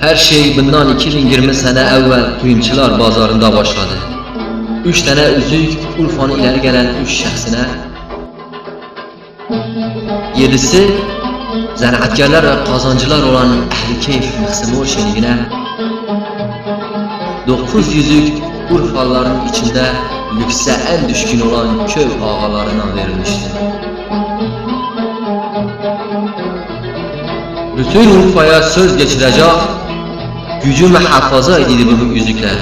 Her şey bundan 2020 sene evvel kuyumcular bazarında başladı. Üç tane üzük Urfa'nın ileri gelen üç şahsine Yedisi zanaatkarlar ve kazancılar olan Ehli Keyf Mıhsımur şenigine Dokuz yüzük Urfalıların içinde lükse en düşkün olan köy ağalarına verilmişti. Bütün Urfa'ya söz geçirecek, gücü muhafaza edildi bu yüzükler.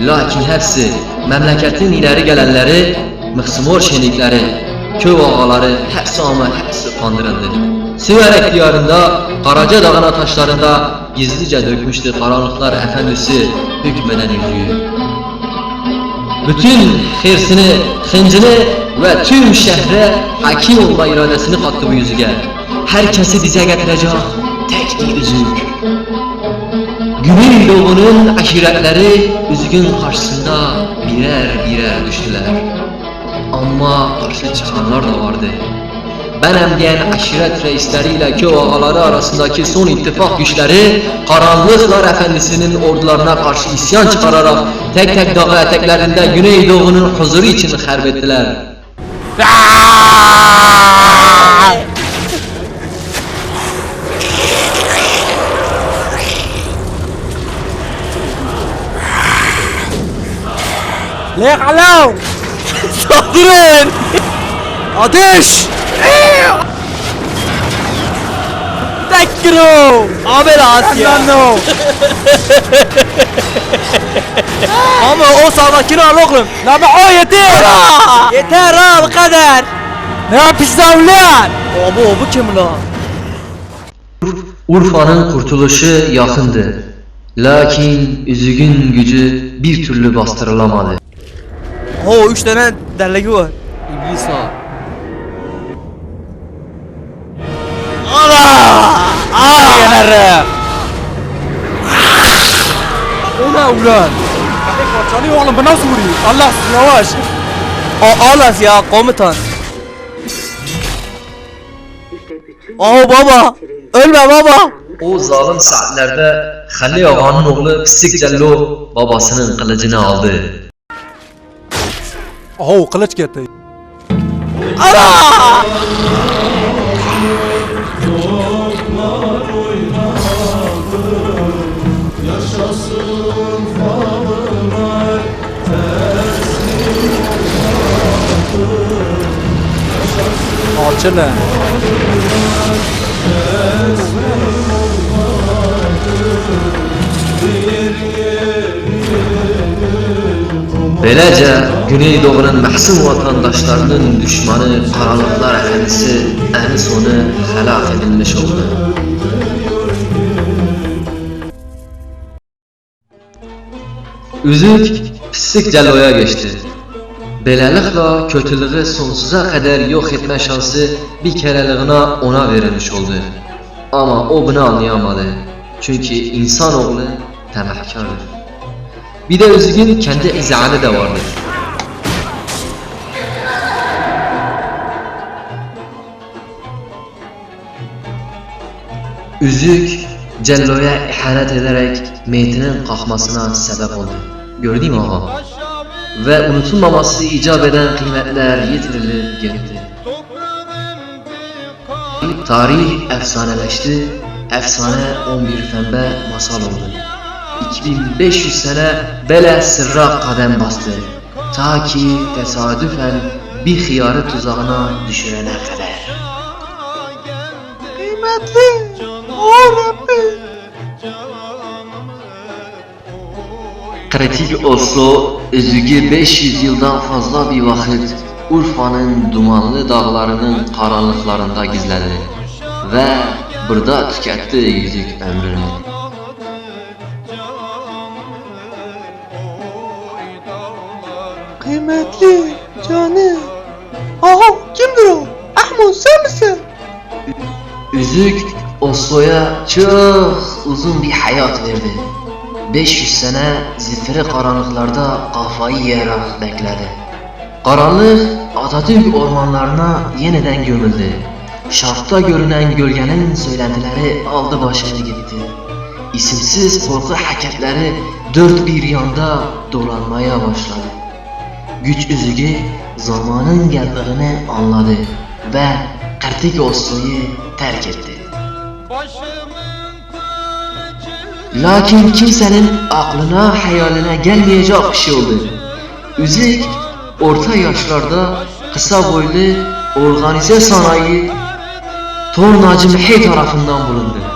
Lakin hepsi, memleketin ileri gelenleri, Mıhsımor şenlikleri, köy ağaları hepsi ama hepsi kandırıldı. Siverek diyarında, Karaca Dağı'na taşlarında gizlice dökmüştü karanlıklar efendisi hükmeden yüzüğü. Bütün hırsını, hıncını ve tüm şehre hakim olma iradesini kattı bu yüzüge. Herkesi dize getirecek tek bir yüzük. Günün doğunun aşiretleri üzgün karşısında birer birer düştüler. Ama karşı çıkanlar da vardı. Benim diyen aşiret reisleriyle köy ağaları arasındaki son ittifak güçleri Karanlıklar Efendisi'nin ordularına karşı isyan çıkararak tek tek dağ eteklerinde Güneydoğu'nun huzuru için harp Lek alav! Saldırın! Ateş! Tekro! Abi Asya! No. Ama o sağdakini al oğlum. La be o yeter! yeter ha bu kadar! Ne yapıyorsun ulan? Abi bu kim lan? Urfa'nın kurtuluşu yakındı. Lakin üzügün gücü bir türlü bastırılamadı. Oo üç tane derleki var. İblis ha. Allah! Ah! Yenerim. O ne ulan? Parçalıyor oğlum bu nasıl vuruyor? Allah yavaş. O Alas ya komutan. Oh baba. Ölme baba. O zalim saatlerde Halil Ağa'nın oğlu Pisik Cello babasının kılıcını aldı. Oh kılıç getirdi. Allah! Alçılı. Böylece Güneydoğu'nun mahzun vatandaşlarının düşmanı Karanlıklar Efendisi en sonu helak edilmiş oldu. Üzük Pislik Cello'ya geçti. Beləliklə kötülüğü sonsuza kadar yok etme şansı bir kereliğine ona verilmiş oldu. Ama o bunu anlayamadı. Çünkü insanoğlu temahkardır. Bir de Özgün kendi izahı da vardı. Üzük Cello'ya ihanet ederek meytinin kalkmasına sebep oldu. Gördün mü ağa? Ve unutulmaması icap eden kıymetler yitirilip gitti. Tarih efsaneleşti, efsane 11 pembe masal oldu. 2500 sene belə sırra kadem bastı. Ta ki tesadüfen bir hıyarı tuzağına düşürene kadar. Kıymetli oğlum Kritik Oslo özüge 500 yıldan fazla bir vakit Urfa'nın dumanlı dağlarının karanlıklarında gizlendi ve burada tüketti yüzük ömrünü. Kıymetli canım. Aha kimdir o? Ahmet sen misin? Üzük Oslo'ya çok uzun bir hayat verdi. 500 sene zifiri karanlıklarda kafayı yiyerek bekledi. Karanlık Atatürk ormanlarına yeniden gömüldü. şartta görünen gölgenin söylentileri aldı başını gitti. İsimsiz korku hareketleri dört bir yanda dolanmaya başladı. Güç üzügü zamanın geldiğini anladı ve Kırtık Oslo'yu terk etti. Lakin kimsenin aklına hayaline gelmeyecek bir şey oldu. Üzük orta yaşlarda kısa boylu organize sanayi Tornacı Mehi tarafından bulundu.